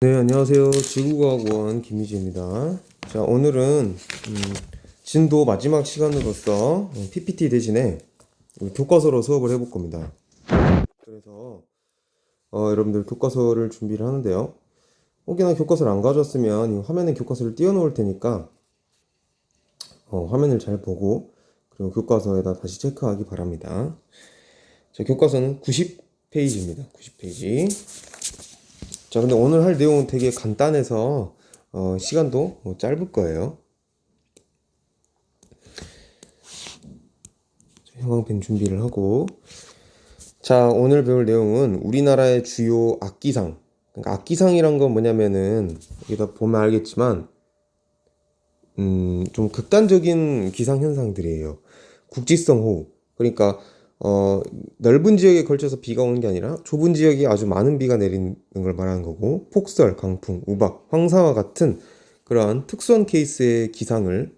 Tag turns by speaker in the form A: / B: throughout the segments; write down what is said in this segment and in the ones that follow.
A: 네, 안녕하세요. 지구과학원 김희재입니다. 자, 오늘은 음, 진도 마지막 시간으로서 음, PPT 대신에 교과서로 수업을 해볼 겁니다. 그래서 어, 여러분들 교과서를 준비를 하는데요. 혹여나 교과서를 안 가져왔으면 이 화면에 교과서를 띄워놓을 테니까 어, 화면을 잘 보고 그리고 교과서에다 다시 체크하기 바랍니다. 자, 교과서는 90페이지입니다. 90페이지. 자, 근데 오늘 할 내용은 되게 간단해서 어, 시간도 뭐 짧을 거예요. 자, 형광펜 준비를 하고 자, 오늘 배울 내용은 우리나라의 주요 악기상. 그러니까 악기상이란 건 뭐냐면은 여기다 보면 알겠지만 음, 좀 극단적인 기상 현상들이에요. 국지성 호우. 그러니까 어, 넓은 지역에 걸쳐서 비가 오는 게 아니라 좁은 지역에 아주 많은 비가 내리는 걸 말하는 거고, 폭설, 강풍, 우박, 황사와 같은 그러한 특수한 케이스의 기상을,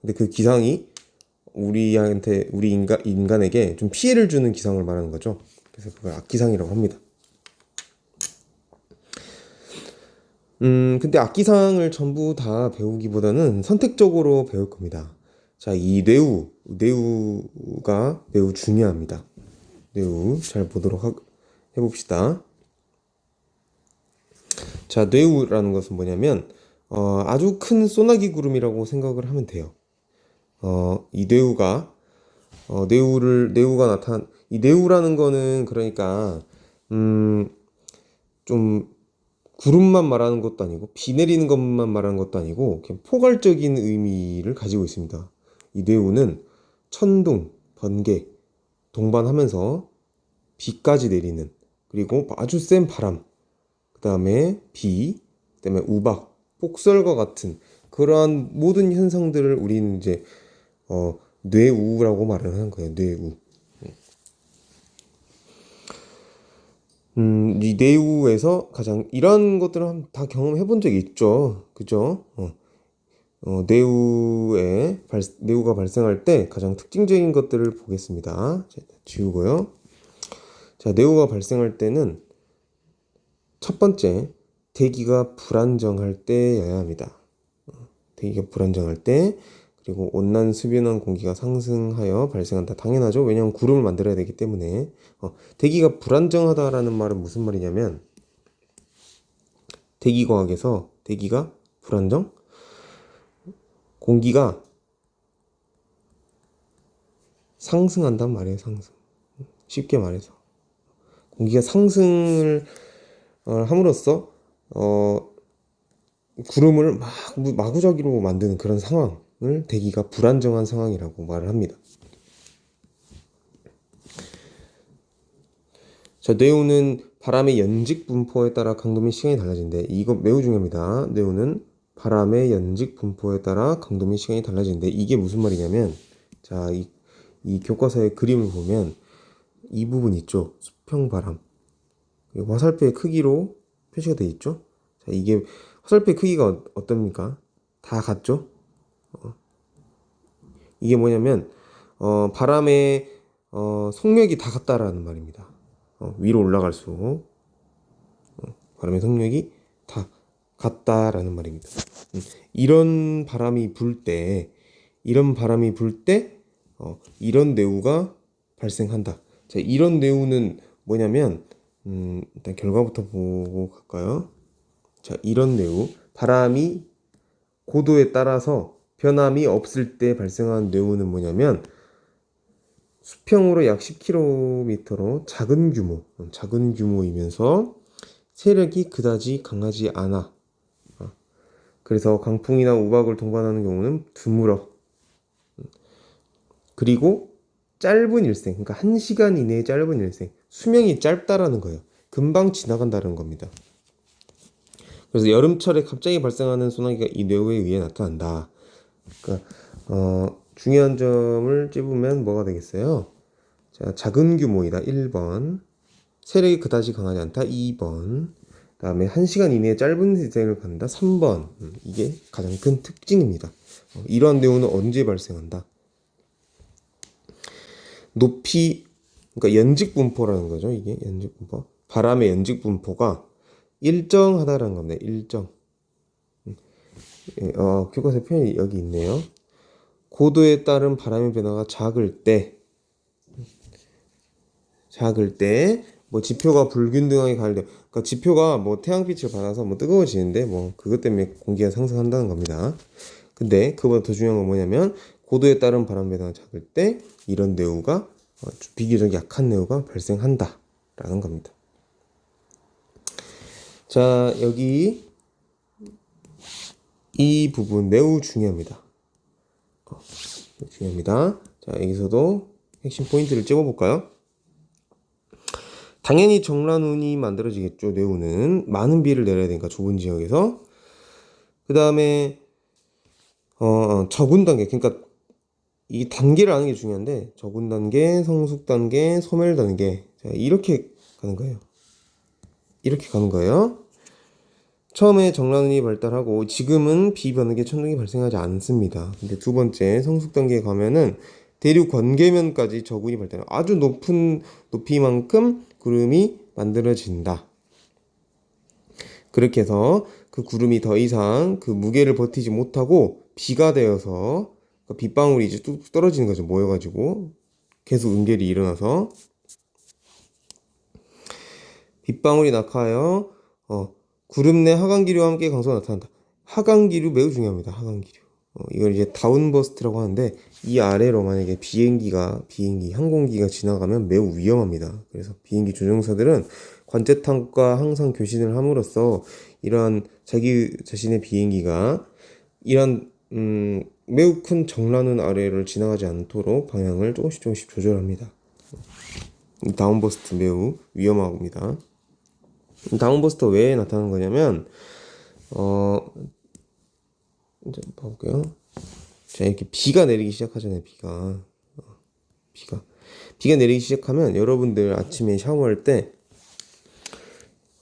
A: 근데 그 기상이 우리한테, 우리 인간, 인간에게 좀 피해를 주는 기상을 말하는 거죠. 그래서 그걸 악기상이라고 합니다. 음, 근데 악기상을 전부 다 배우기보다는 선택적으로 배울 겁니다. 자, 이 뇌우, 뇌우가 매우 중요합니다. 뇌우 잘 보도록 하, 해봅시다. 자, 뇌우라는 것은 뭐냐면 어, 아주 큰 소나기 구름이라고 생각을 하면 돼요. 어, 이 뇌우가 어, 뇌우를 뇌우가 나타난 이 뇌우라는 거는 그러니까 음, 좀 구름만 말하는 것도 아니고 비 내리는 것만 말하는 것도 아니고 그냥 포괄적인 의미를 가지고 있습니다. 이 뇌우는 천둥, 번개, 동반하면서 비까지 내리는 그리고 아주 센 바람, 그 다음에 비, 그 다음에 우박, 폭설과 같은 그러한 모든 현상들을 우리는 이제 어, 뇌우라고 말을 하는 거예요. 뇌우. 음, 이 뇌우에서 가장 이런 것들은 다 경험해 본 적이 있죠. 그죠? 어. 어, 뇌우에 발, 뇌우가 발생할 때 가장 특징적인 것들을 보겠습니다. 자, 지우고요. 자, 뇌우가 발생할 때는 첫 번째, 대기가 불안정할 때여야 합니다. 어, 대기가 불안정할 때, 그리고 온난 수변한 공기가 상승하여 발생한다. 당연하죠. 왜냐하면 구름을 만들어야 되기 때문에. 어, 대기가 불안정하다라는 말은 무슨 말이냐면, 대기과학에서 대기가 불안정? 공기가 상승한단 말이에요, 상승. 쉽게 말해서. 공기가 상승을 어, 함으로써, 어, 구름을 막 마구잡이로 만드는 그런 상황을 대기가 불안정한 상황이라고 말을 합니다. 자, 뇌우는 바람의 연직 분포에 따라 강도 및 시간이 달라진대. 이거 매우 중요합니다. 뇌우는 바람의 연직 분포에 따라 강도 및 시간이 달라지는데 이게 무슨 말이냐면 자, 이, 이 교과서의 그림을 보면 이 부분 있죠. 수평 바람. 화살표의 크기로 표시가 되어 있죠. 자, 이게 화살표의 크기가 어, 어떻습니까? 다 같죠? 어. 이게 뭐냐면 어, 바람의 어, 속력이 다 같다라는 말입니다. 어, 위로 올라갈수록 어, 바람의 속력이 다 같다라는 말입니다. 음, 이런 바람이 불 때, 이런 바람이 불 때, 어, 이런 뇌우가 발생한다. 자, 이런 뇌우는 뭐냐면, 음, 일단 결과부터 보고 갈까요? 자, 이런 뇌우. 바람이 고도에 따라서 변함이 없을 때 발생하는 뇌우는 뭐냐면, 수평으로 약 10km로 작은 규모, 음, 작은 규모이면서 세력이 그다지 강하지 않아. 그래서 강풍이나 우박을 동반하는 경우는 드물어. 그리고 짧은 일생, 그러니까 한 시간 이내의 짧은 일생, 수명이 짧다라는 거예요. 금방 지나간다는 겁니다. 그래서 여름철에 갑자기 발생하는 소나기가 이 뇌우에 의해 나타난다. 그러니까 어, 중요한 점을 찝으면 뭐가 되겠어요? 자, 작은 규모이다. 1번. 세력이 그다지 강하지 않다. 2번. 다음에 1시간 이내에 짧은 일생을 갖는다. 3번. 음, 이게 가장 큰 특징입니다. 어, 이러한 뇌우는 언제 발생한다? 높이, 그러니까 연직 분포라는 거죠. 이게 연직 분포. 바람의 연직 분포가 일정하다라는 겁니다. 일정. 예, 어, 교과서 표현이 여기 있네요. 고도에 따른 바람의 변화가 작을 때, 작을 때, 뭐 지표가 불균등하게 가열돼. 그러니까 지표가 뭐 태양빛을 받아서 뭐 뜨거워지는데 뭐 그것 때문에 공기가 상승한다는 겁니다. 근데 그보다 더 중요한 건 뭐냐면 고도에 따른 바람 변화가 작을 때 이런 뇌우가 어, 비교적 약한 뇌우가 발생한다라는 겁니다. 자 여기 이 부분 매우 중요합니다. 어, 중요합니다. 자 여기서도 핵심 포인트를 찝어볼까요? 당연히 정란운이 만들어지겠죠. 뇌우는 많은 비를 내려야 되니까 좁은 지역에서 그 다음에 어, 적은 단계 그러니까 이 단계를 아는 게 중요한데 적은 단계, 성숙 단계, 소멸 단계 자, 이렇게 가는 거예요. 이렇게 가는 거예요. 처음에 정란운이 발달하고 지금은 비변하게 천둥이 발생하지 않습니다. 근데 두 번째 성숙 단계에 가면은 대륙 건계면까지 저군이 발달. 아주 높은 높이만큼 구름이 만들어진다. 그렇게 해서 그 구름이 더 이상 그 무게를 버티지 못하고 비가 되어서 그 빗방울이 이제 뚝뚝 떨어지는 거죠. 모여가지고 계속 은결이 일어나서 빗방울이 낙하하여 어, 구름 내 하강기류와 함께 강수가 나타난다. 하강기류 매우 중요합니다. 하강기류. 어, 이걸 이제 다운버스트라고 하는데 이 아래로 만약에 비행기가 비행기 항공기가 지나가면 매우 위험합니다. 그래서 비행기 조종사들은 관제탑과 항상 교신을 함으로써 이러한 자기 자신의 비행기가 이런 음, 매우 큰 정란운 아래를 지나가지 않도록 방향을 조금씩 조금씩 조절합니다. 다운버스트 매우 위험합니다. 다운버스트 왜 나타나는 거냐면 어 이제 봐볼게요. 자 이렇게 비가 내리기 시작하잖아요. 비가 어, 비가 비가 내리기 시작하면 여러분들 아침에 샤워할 때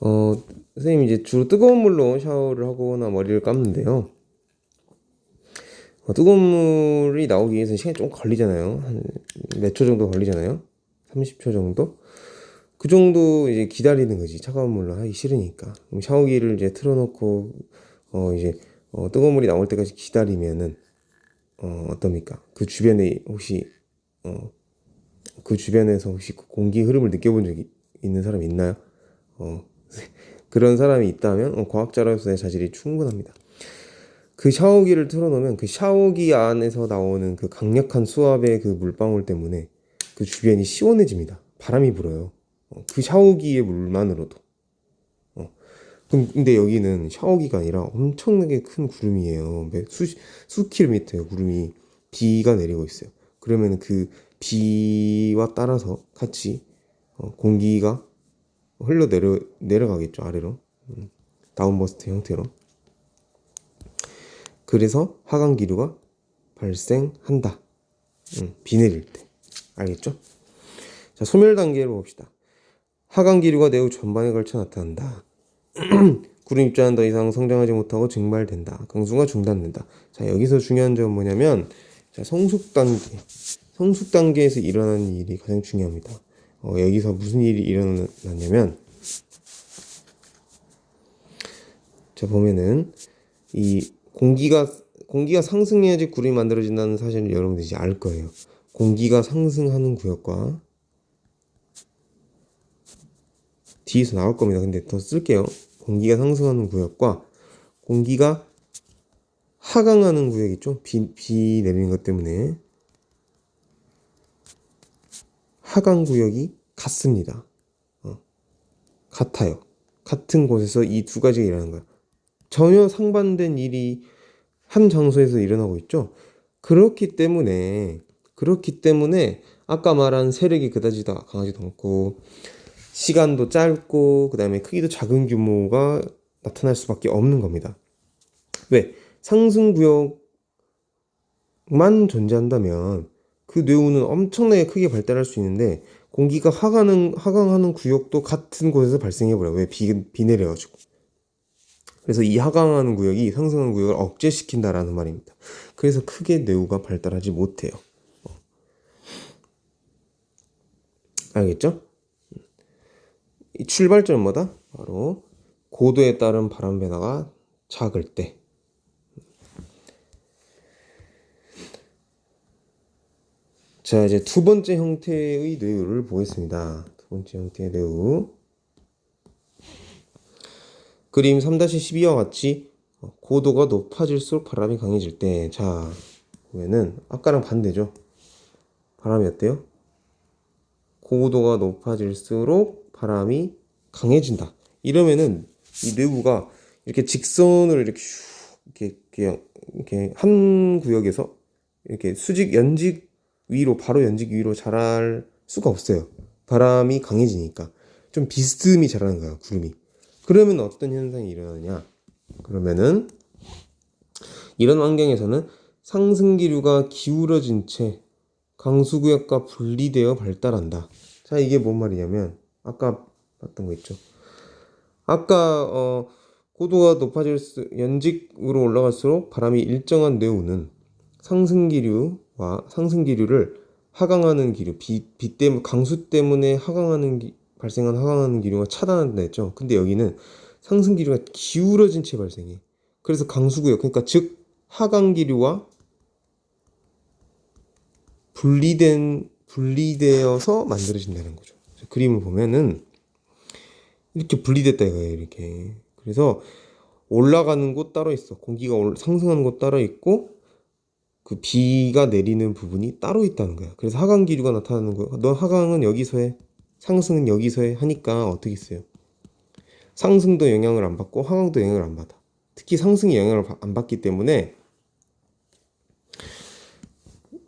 A: 어, 선생님 이제 주로 뜨거운 물로 샤워를 하거나 머리를 감는데요. 어, 뜨거운 물이 나오기 위해서 시간이 좀 걸리잖아요. 한 몇 초 정도 걸리잖아요. 30초 정도? 그 정도 이제 기다리는 거지. 차가운 물로 하기 싫으니까. 그럼 샤워기를 이제 틀어놓고, 어, 이제, 어, 뜨거운 물이 나올 때까지 기다리면은, 어, 어떻습니까? 그 주변에 혹시, 어, 그 주변에서 혹시 그 공기 흐름을 느껴본 적이 있는 사람 있나요? 어, 그런 사람이 있다면, 어, 과학자로서의 자질이 충분합니다. 그 샤워기를 틀어놓으면 그 샤워기 안에서 나오는 그 강력한 수압의 그 물방울 때문에 그 주변이 시원해집니다. 바람이 불어요. 어, 그 샤워기의 물만으로도. 근데 여기는 샤워기가 아니라 엄청나게 큰 구름이에요. 몇 수, 수 킬로미터의 구름이 비가 내리고 있어요. 그러면 그 비와 따라서 같이 어, 공기가 흘러 내려 내려가겠죠 아래로 음, 다운버스트 형태로. 그래서 하강 기류가 발생한다. 음, 비 내릴 때. 알겠죠? 자, 소멸 단계를 봅시다. 하강 기류가 내후 전반에 걸쳐 나타난다. 구름 입자는 더 이상 성장하지 못하고 증발된다. 강수가 중단된다. 자, 여기서 중요한 점은 뭐냐면, 자, 성숙 단계. 성숙 단계에서 일어나는 일이 가장 중요합니다. 어, 여기서 무슨 일이 일어났냐면, 자, 보면은, 이 공기가, 공기가 상승해야지 구름이 만들어진다는 사실을 여러분들이 이제 알 거예요. 공기가 상승하는 구역과 뒤에서 나올 겁니다. 근데 더 쓸게요. 공기가 상승하는 구역과 공기가 하강하는 구역 있죠? 비, 비 내리는 것 때문에 하강 구역이 같습니다. 어, 같아요. 같은 곳에서 이 두 가지가 일어나는 거야. 전혀 상반된 일이 한 장소에서 일어나고 있죠. 그렇기 때문에 그렇기 때문에 아까 말한 세력이 그다지 다 강하지도 않고 시간도 짧고 그다음에 크기도 작은 규모가 나타날 수밖에 없는 겁니다. 왜? 상승 구역만 존재한다면 그 뇌우는 엄청나게 크게 발달할 수 있는데 공기가 하강하는 하강하는 구역도 같은 곳에서 발생해 버려. 왜? 비, 비 내려가지고. 그래서 이 하강하는 구역이 상승하는 구역을 억제시킨다라는 말입니다. 그래서 크게 뇌우가 발달하지 못해요. 알겠죠? 이 출발점은 뭐다? 바로 고도에 따른 바람 변화가 작을 때. 자, 이제 두 번째 형태의 뇌우를 보겠습니다. 두 번째 형태의 뇌우. 그림 3-12와 같이 고도가 높아질수록 바람이 강해질 때, 자, 보면은 아까랑 반대죠. 바람이 어때요? 고도가 높아질수록 바람이 강해진다. 이러면은 이 뇌우가 이렇게 직선으로 이렇게 슉 이렇게 이렇게 한 구역에서 이렇게 수직 연직 위로 바로 연직 위로 자랄 수가 없어요. 바람이 강해지니까 좀 비스듬히 자라는 거야 구름이. 그러면 어떤 현상이 일어나냐? 그러면은 이런 환경에서는 상승기류가 기울어진 채 강수구역과 분리되어 발달한다. 자, 이게 뭔 말이냐면 아까 봤던 거 있죠. 아까 어, 고도가 높아질수 연직으로 올라갈수록 바람이 일정한 뇌우는 상승 기류와 상승 기류를 하강하는 기류, 비, 비 때문에 강수 때문에 하강하는 기, 발생한 하강하는 기류가 차단한다 했죠. 근데 여기는 상승 기류가 기울어진 채 발생해. 그래서 강수구역, 그러니까 즉 하강 기류와 분리된 분리되어서 만들어진다는 거죠. 그림을 보면은 이렇게 분리됐다 이거예요. 이렇게. 그래서 올라가는 곳 따로 있어. 공기가 올- 상승하는 곳 따로 있고 그 비가 내리는 부분이 따로 있다는 거야. 그래서 하강 기류가 나타나는 거야. 너 하강은 여기서 해. 상승은 여기서 해. 하니까 어떻게 했어요? 상승도 영향을 안 받고 하강도 영향을 안 받아. 특히 상승이 영향을 바- 안 받기 때문에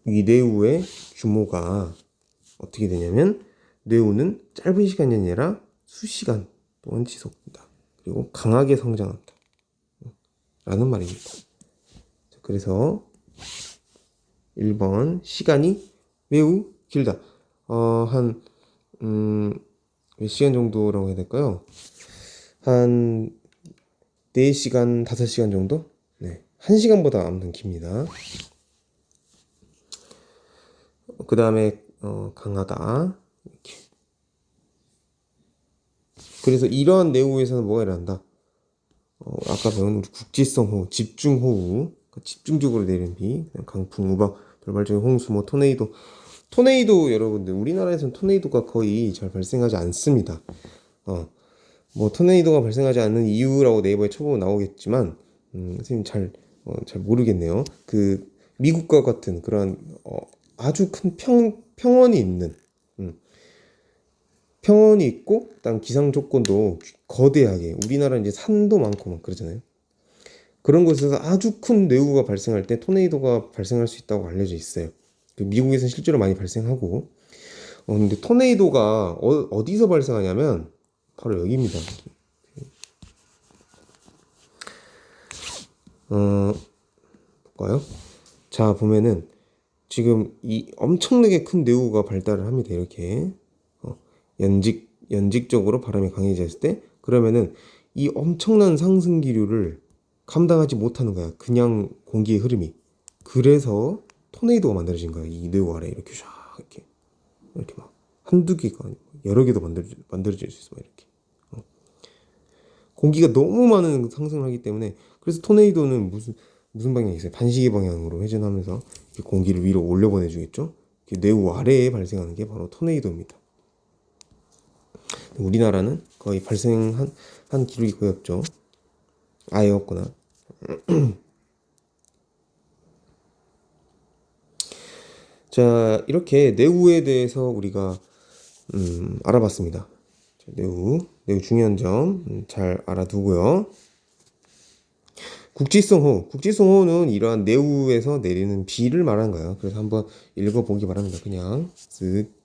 A: 이 뇌우의 규모가 어떻게 되냐면 뇌우는 짧은 시간이 아니라 수시간 동안 지속된다. 그리고 강하게 성장한다. 라는 말입니다. 자, 그래서 1번 시간이 매우 길다. 어, 한, 음, 몇 시간 정도라고 해야 될까요? 한 4시간, 5시간 정도? 네. 1시간보다 아무튼 깁니다. 그 다음에 어, 강하다 이렇게. 그래서 이러한 내우에서는 뭐가 일어난다? 어, 아까 배운 국지성 호우, 집중 호우, 그러니까 집중적으로 내리는 비, 강풍, 우박, 돌발적인 홍수, 뭐 토네이도, 토네이도 여러분들 우리나라에서는 토네이도가 거의 잘 발생하지 않습니다. 어, 뭐 토네이도가 발생하지 않는 이유라고 네이버에 쳐보면 나오겠지만, 음, 선생님 잘, 어, 잘 모르겠네요. 그 미국과 같은 그런 어, 아주 큰 평, 평원이 있는 음. 평원이 있고 그다음 기상 조건도 거대하게 우리나라는 이제 산도 많고 막 그러잖아요. 그런 곳에서 아주 큰 뇌우가 발생할 때 토네이도가 발생할 수 있다고 알려져 있어요. 그 미국에서는 실제로 많이 발생하고 어 근데 토네이도가 어, 어디서 발생하냐면 바로 여기입니다. 어 볼까요? 자 보면은 지금 이 엄청나게 큰 뇌우가 발달을 합니다. 이렇게 어, 연직 연직적으로 바람이 강해졌을 때 그러면은 이 엄청난 상승 기류를 감당하지 못하는 거야. 그냥 공기의 흐름이. 그래서 토네이도가 만들어진 거야. 이 뇌우 아래 이렇게 샥 이렇게 이렇게 막 한두 개가 아니고 여러 개도 만들 만들어질 수 있어. 막 이렇게. 어. 공기가 너무 많은 상승을 하기 때문에 그래서 토네이도는 무슨 무슨 방향이 있어요? 반시계 방향으로 회전하면서 공기를 위로 올려 보내 주겠죠? 이렇게 뇌우 아래에 발생하는 게 바로 토네이도입니다. 우리나라는 거의 발생한 한 기록이 거의 없죠. 아예 없거나. 자, 이렇게 뇌우에 대해서 우리가 음, 알아봤습니다. 자, 뇌우, 뇌우 중요한 점 잘 알아두고요. 국지성 호우. 국지성 호우는 이러한 내우에서 내리는 비를 말하는 거예요. 그래서 한번 읽어보기 바랍니다. 그냥 쓱.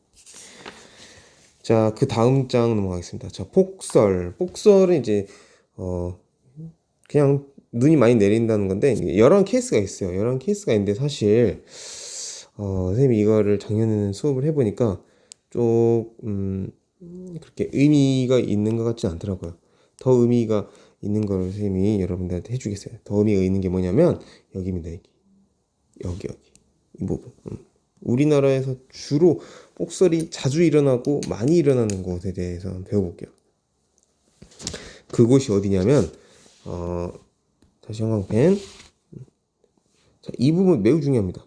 A: 자, 그 다음 장 넘어가겠습니다. 자, 폭설. 폭설은 이제 어 그냥 눈이 많이 내린다는 건데 여러 케이스가 있어요. 여러 케이스가 있는데 사실 어 선생님이 이거를 작년에는 수업을 해보니까 조금 그렇게 의미가 있는 것 같지 않더라고요. 더 의미가 있는 걸 선생님이 여러분들한테 해주겠어요. 더 의미가 있는 게 뭐냐면 여기입니다. 여기 여기 여기 이 부분. 음. 우리나라에서 주로 폭설이 자주 일어나고 많이 일어나는 곳에 대해서 배워볼게요. 그곳이 어디냐면 어, 다시 형광펜. 자, 이 부분 매우 중요합니다.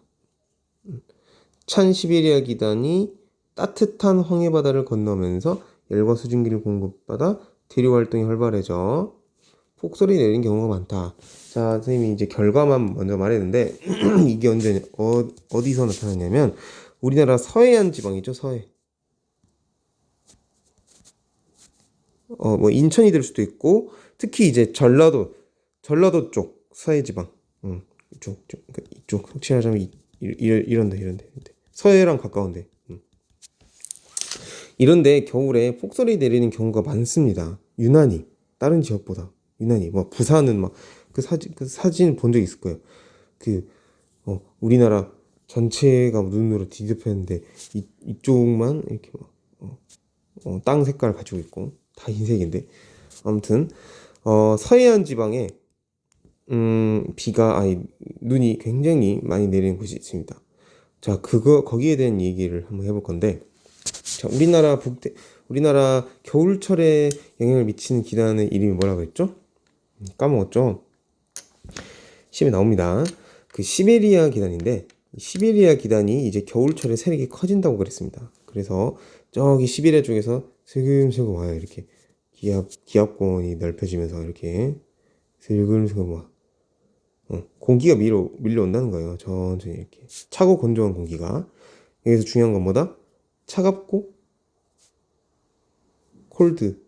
A: 찬 시베리아 기단이 따뜻한 황해 바다를 건너면서 열과 수증기를 공급받아 대류 활동이 활발해져 폭설이 내리는 경우가 많다. 자, 선생님이 이제 결과만 먼저 말했는데 이게 언제 어, 어디서 나타났냐면 우리나라 서해안 지방이죠, 서해. 어, 뭐 인천이 될 수도 있고 특히 이제 전라도 전라도 쪽 서해 지방. 음, 이쪽 이쪽, 그러니까 이쪽 확실하자면 이, 이, 이런데 이런데 이런데. 서해랑 가까운데. 음. 이런데 겨울에 폭설이 내리는 경우가 많습니다. 유난히 다른 지역보다 유난히 뭐 부산은 막 그 사진 그 사진 본 적 있을 거예요. 그 어, 우리나라 전체가 눈으로 뒤덮였는데 이, 이쪽만 이렇게 막, 어, 어, 땅 색깔 가지고 있고 다 흰색인데 아무튼 어, 서해안 지방에 음, 비가 아니 눈이 굉장히 많이 내리는 곳이 있습니다. 자, 그거 거기에 대한 얘기를 한번 해볼 건데, 자, 우리나라 북대 우리나라 겨울철에 영향을 미치는 기단의 이름이 뭐라고 했죠? 음, 까먹었죠? 시험에 나옵니다. 그 시베리아 기단인데, 이 시베리아 기단이 이제 겨울철에 세력이 커진다고 그랬습니다. 그래서 저기 시베리아 쪽에서 슬금슬금 와요. 이렇게 기압 기압권이 넓혀지면서 이렇게 슬금슬금 와. 어, 공기가 밀어 밀려온다는 거예요. 천천히 이렇게 차고 건조한 공기가 여기서 중요한 건 뭐다? 차갑고 콜드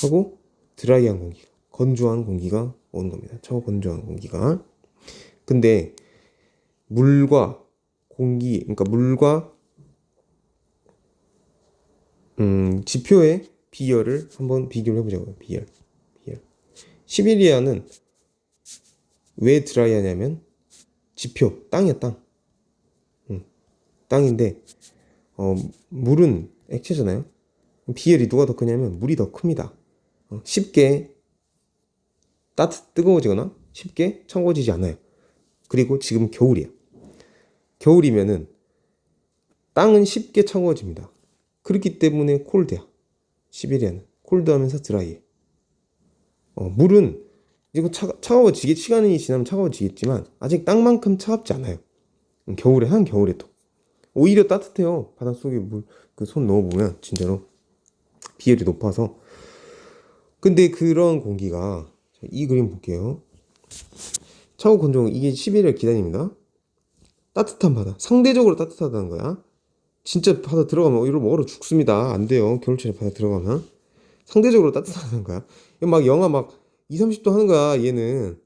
A: 하고 드라이한 공기, 건조한 공기가 오는 겁니다. 차고 건조한 공기가. 근데 물과 공기, 그러니까 물과 음, 지표의 비열을 한번 비교를 해보자고요. 비열. 시베리아는 왜 드라이하냐면 지표 땅이야 땅. 응. 땅인데 어, 물은 액체잖아요. 비열이 누가 더 크냐면 물이 더 큽니다. 어, 쉽게 따뜻 뜨거워지거나 쉽게 청고지지 않아요. 그리고 지금 겨울이야. 겨울이면은 땅은 쉽게 청고집니다. 그렇기 때문에 콜드야. 시베리아는 콜드하면서 드라이해. 어, 물은 이거 차, 차가워지게 시간이 지나면 차가워지겠지만 아직 땅만큼 차갑지 않아요. 음, 겨울에 한 겨울에도 오히려 따뜻해요. 바닷속에 물 그 손 넣어 보면 진짜로 비열이 높아서 근데 그런 공기가 이 그림 볼게요. 차고 건조 이게 11일 기단입니다. 따뜻한 바다 상대적으로 따뜻하다는 거야. 진짜 바다 들어가면 이러면 얼어 죽습니다. 안 돼요. 겨울철에 바다 들어가면 상대적으로 따뜻하다는 거야. 막 영하 막 2, 30도 하는 거야, 얘는.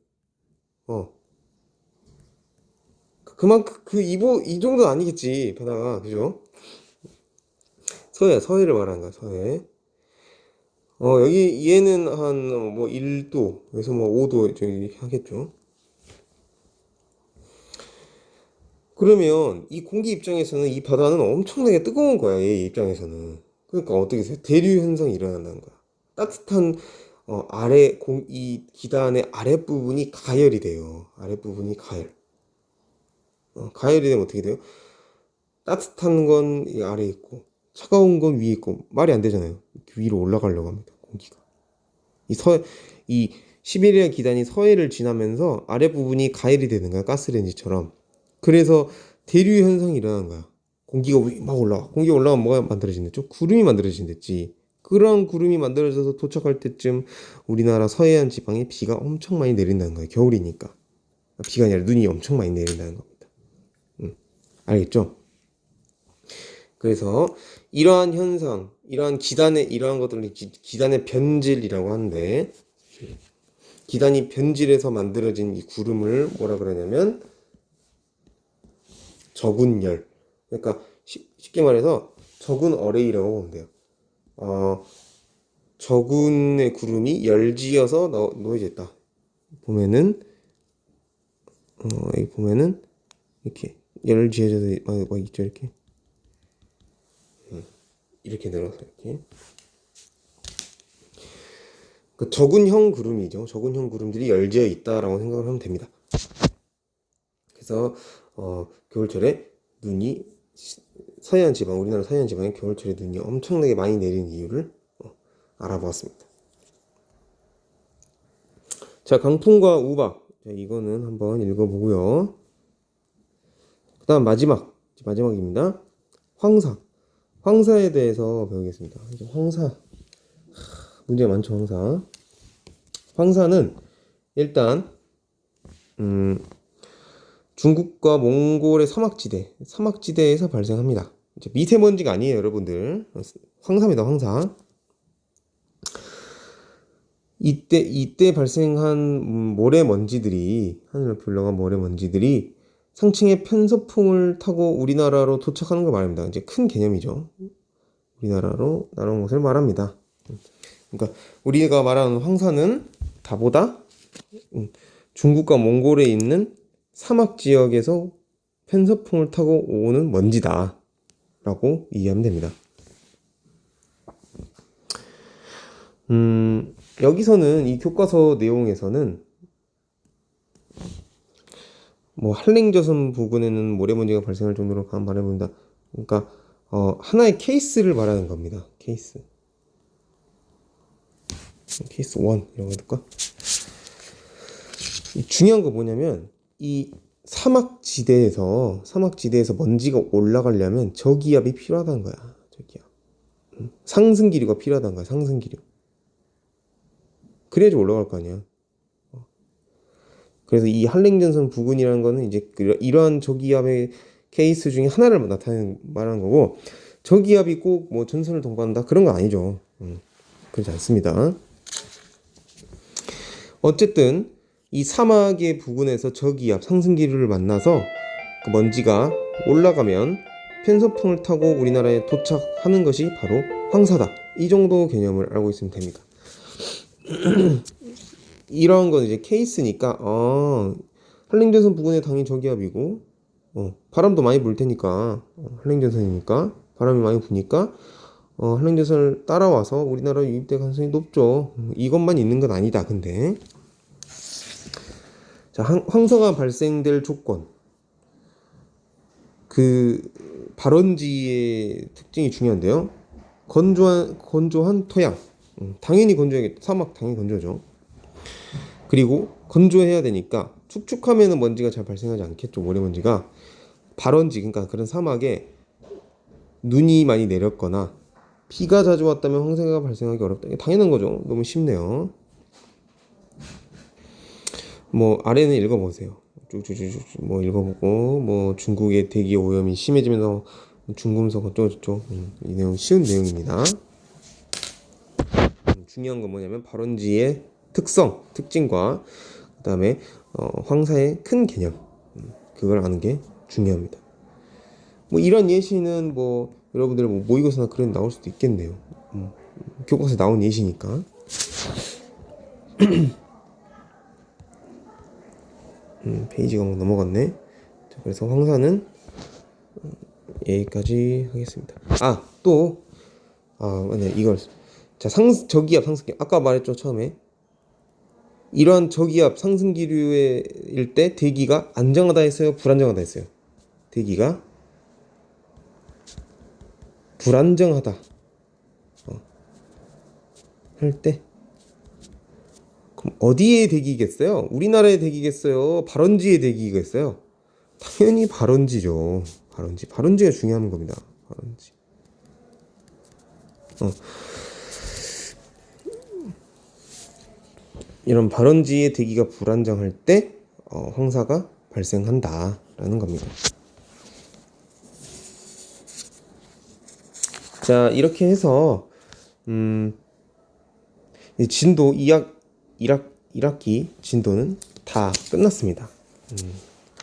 A: 어. 그만큼, 그, 이보, 이 정도는 아니겠지, 바다가. 그죠? 서해, 서해를 말하는 거야, 서해. 어, 여기, 얘는 한, 뭐, 1도에서 뭐, 5도, 저기, 하겠죠. 그러면, 이 공기 입장에서는 이 바다는 엄청나게 뜨거운 거야, 얘 입장에서는. 그러니까 어떻게 해요? 대류 현상이 일어난다는 거야. 따뜻한 어, 아래 공, 이 기단의 아랫부분이 가열이 돼요. 아랫부분이 가열. 어, 가열이 되면 어떻게 돼요? 따뜻한 건 이 아래에 있고 차가운 건 위에 있고 말이 안 되잖아요. 위로 올라가려고 합니다. 공기가. 이 서, 이 시베리아 기단이 서해를 지나면서 아랫부분이 가열이 되는 거야. 가스레인지처럼. 그래서 대류 현상이 일어나는 거야. 공기가 막 올라가. 공기가 올라가면 뭐가 만들어진댔죠? 구름이 만들어진댔지. 그런 구름이 만들어져서 도착할 때쯤 우리나라 서해안 지방에 비가 엄청 많이 내린다는 거예요. 겨울이니까. 비가 아니라 눈이 엄청 많이 내린다는 겁니다. 음, 알겠죠? 그래서 이러한 현상, 이러한 기단의 이러한 것들을 기, 기단의 변질이라고 하는데 기단이 변질해서 만들어진 이 구름을 뭐라 그러냐면 적운열. 그러니까 쉽게 말해서 적은 어레이라고 보면 돼요. 어, 저군의 구름이 열지어서 놓여져 있다. 보면은 어, 여기 보면은 이렇게 열지어져 막, 막 있죠 이렇게 음, 이렇게 늘어서 이렇게 그 저군형 구름이죠. 저군형 구름들이 열지어 있다라고 생각을 하면 됩니다. 그래서 어, 겨울철에 눈이 서해안 지방, 우리나라 서해안 지방에 겨울철에 눈이 엄청나게 많이 내리는 이유를 어, 알아보았습니다. 자, 강풍과 우박. 자, 이거는 한번 읽어보고요. 그 다음 마지막. 마지막입니다. 황사. 황사에 대해서 배우겠습니다. 황사. 하, 문제가 많죠, 황사. 황사는 일단, 음, 중국과 몽골의 사막지대, 사막지대에서 발생합니다. 미세먼지가 아니에요, 여러분들. 황사입니다, 황사. 이때 이때 발생한 음, 모래먼지들이 하늘을 불러간 모래먼지들이 상층의 편서풍을 타고 우리나라로 도착하는 걸 말합니다. 이제 큰 개념이죠. 우리나라로 날아온 것을 말합니다. 그러니까 우리가 말하는 황사는 다보다 음, 중국과 몽골에 있는 사막 지역에서 편서풍을 타고 오는 먼지다 라고 이해하면 됩니다. 음, 여기서는 이 교과서 내용에서는 뭐 한랭저선 부근에는 모래먼지가 발생할 정도로 강한 바람이 분다. 그러니까 어, 하나의 케이스를 말하는 겁니다. 케이스. 케이스 1 이라고 해둘까? 이 중요한 거 뭐냐면 이 사막 지대에서 사막 지대에서 먼지가 올라가려면 저기압이 필요하다는 거야. 저기압. 음, 상승 기류가 필요하다는 거야. 상승 기류. 그래야지 올라갈 거 아니야. 어. 그래서 이 한랭전선 부근이라는 거는 이제 그- 이러한 저기압의 케이스 중에 하나를 나타내는 말하는 거고 저기압이 꼭 뭐 전선을 동반한다 그런 거 아니죠. 음, 그렇지 않습니다. 어쨌든 이 사막의 부근에서 저기압 상승 기류를 만나서 그 먼지가 올라가면 편서풍을 타고 우리나라에 도착하는 것이 바로 황사다. 이 정도 개념을 알고 있으면 됩니다. 이런 건 이제 케이스니까 어, 한랭전선 부근에 당연히 저기압이고 어, 바람도 많이 불 테니까 어, 한랭전선이니까 바람이 많이 부니까 어, 한랭전선을 따라와서 우리나라 유입될 가능성이 높죠. 음, 이것만 있는 건 아니다. 근데 자 황, 황사가 발생될 조건 그 발원지의 특징이 중요한데요. 건조한 건조한 토양 음, 당연히 건조해야겠다. 사막 당연히 건조죠. 그리고 건조해야 되니까 축축하면은 먼지가 잘 발생하지 않겠죠. 모래먼지가 발원지 그러니까 그런 사막에 눈이 많이 내렸거나 비가 자주 왔다면 황사가 발생하기 어렵다. 당연한 거죠. 너무 쉽네요. 뭐 아래는 읽어보세요. 쭉쭉쭉쭉 뭐 읽어보고 뭐 중국의 대기 오염이 심해지면서 중금속 어쩌고저쩌고 음, 이 내용 쉬운 내용입니다. 중요한 건 뭐냐면 발원지의 특성, 특징과 그 다음에 어, 황사의 큰 개념 음, 그걸 아는 게 중요합니다. 뭐 이런 예시는 뭐 여러분들 뭐 모의고사나 그런 데 나올 수도 있겠네요. 음, 교과서에 나온 예시니까. 음, 페이지가 막 넘어갔네. 자, 그래서 황사는 음, 여기까지 하겠습니다. 아, 또, 아, 맞네, 이걸. 자, 상, 저기압, 상승기압. 아까 말했죠, 처음에. 이러한 저기압, 상승 기류일 때 대기가 안정하다 했어요? 불안정하다 했어요? 대기가 불안정하다. 어. 할 때. 그럼 어디에 대기겠어요? 우리나라에 대기겠어요? 발원지에 대기겠어요? 당연히 발원지죠. 발원지. 발원지가 중요한 겁니다. 발원지. 어. 이런 발원지의 대기가 불안정할 때 어, 황사가 발생한다라는 겁니다. 자 이렇게 해서 음, 이 진도 2학 1학 1학기 진도는 다 끝났습니다. 음,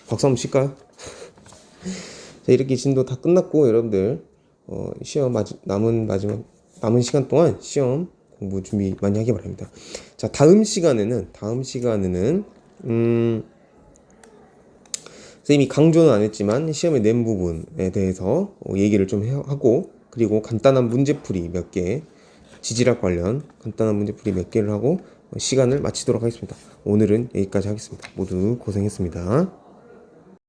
A: 박수 한번 칠까요? 자 이렇게 진도 다 끝났고 여러분들 어, 시험 마지, 남은 마지막 남은 시간 동안 시험 공부 준비 많이 하기 바랍니다. 자 다음 시간에는 다음 시간에는 음, 선생님이 강조는 안 했지만 시험에 낸 부분에 대해서 어, 얘기를 좀 해- 하고 그리고 간단한 문제풀이 몇 개, 지질학 관련 간단한 문제풀이 몇 개를 하고 어, 시간을 마치도록 하겠습니다. 오늘은 여기까지 하겠습니다. 모두 고생했습니다.